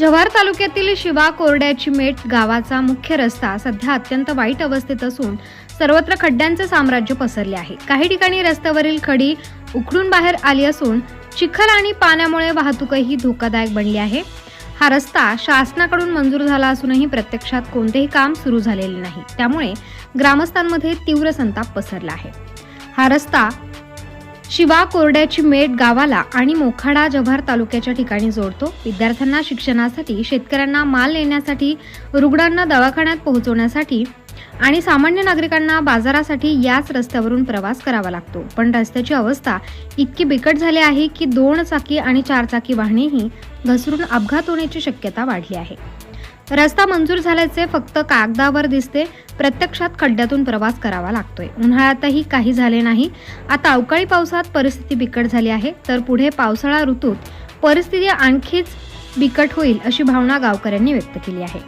जव्हार तालुक्यातील शिवा कोरड्याची मेट गावाचा मुख्य रस्ता सध्या अत्यंत वाईट अवस्थेत असून सर्वत्र खड्ड्यांचे साम्राज्य पसरले आहे. काही ठिकाणी रस्त्यावरील खडी उखडून बाहेर आली असून चिखल आणि पाण्यामुळे वाहतूकही धोकादायक बनली आहे. हा रस्ता शासनाकडून मंजूर झाला असूनही प्रत्यक्षात कोणतेही काम सुरू झालेले नाही. त्यामुळे ग्रामस्थांमध्ये तीव्र संताप पसरला आहे. हा रस्ता शिवा कोरड्याची मेट गावाला आणि मोखाडा जव्हार तालुक्याच्या ठिकाणी जोडतो. विद्यार्थ्यांना शिक्षणासाठी शेतकऱ्यांना माल नेण्यासाठी रुग्णांना दवाखान्यात पोहोचवण्यासाठी आणि सामान्य नागरिकांना बाजारासाठी याच रस्त्यावरून प्रवास करावा लागतो. पण रस्त्याची अवस्था इतकी बिकट झाली आहे की दोन चाकी आणि चार चाकी वाहनेही घसरून अपघात होण्याची शक्यता वाढली आहे. रस्ता मंजूर झाल्याचे फक्त कागदावर दिसते. प्रत्यक्षात खड्ड्यातून प्रवास करावा लागतोय. उन्हाळ्यातही काही झाले नाही. आता अवकाळी पावसात परिस्थिती बिकट झाली आहे. तर पुढे पावसाळा ऋतूत परिस्थिती आणखीच बिकट होईल अशी भावना गावकऱ्यांनी व्यक्त केली आहे.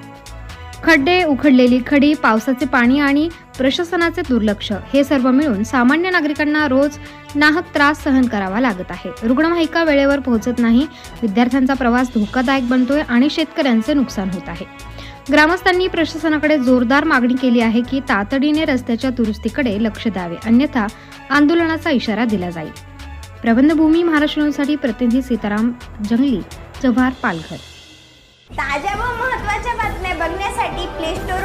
खड्डे उखडलेली खडी पावसाचे पाणी आणि प्रशासनाचे दुर्लक्ष. हे सर्व मिळून सामान्य नागरिकांना रोज नाहक त्रास सहन करावा लागत आहे. रुग्णवाहिका वेळेवर पोहोचत नाही विद्यार्थ्यांचा प्रवास धोकादायक बनतोय आणि शेतकऱ्यांचे नुकसान होत आहे. ग्रामस्थांनी प्रशासनाकडे जोरदार मागणी केली आहे की तातडीने रस्त्याच्या दुरुस्तीकडे लक्ष द्यावे अन्यथा आंदोलनाचा इशारा दिला जाईल. प्रबंधभूमी महाराष्ट्र न्यूजसाठी प्रतिनिधी सीताराम जंगली जव्हार पालघर. ताज्या व महत्त्वाच्या बातम्या बघण्यासाठी प्ले स्टोअर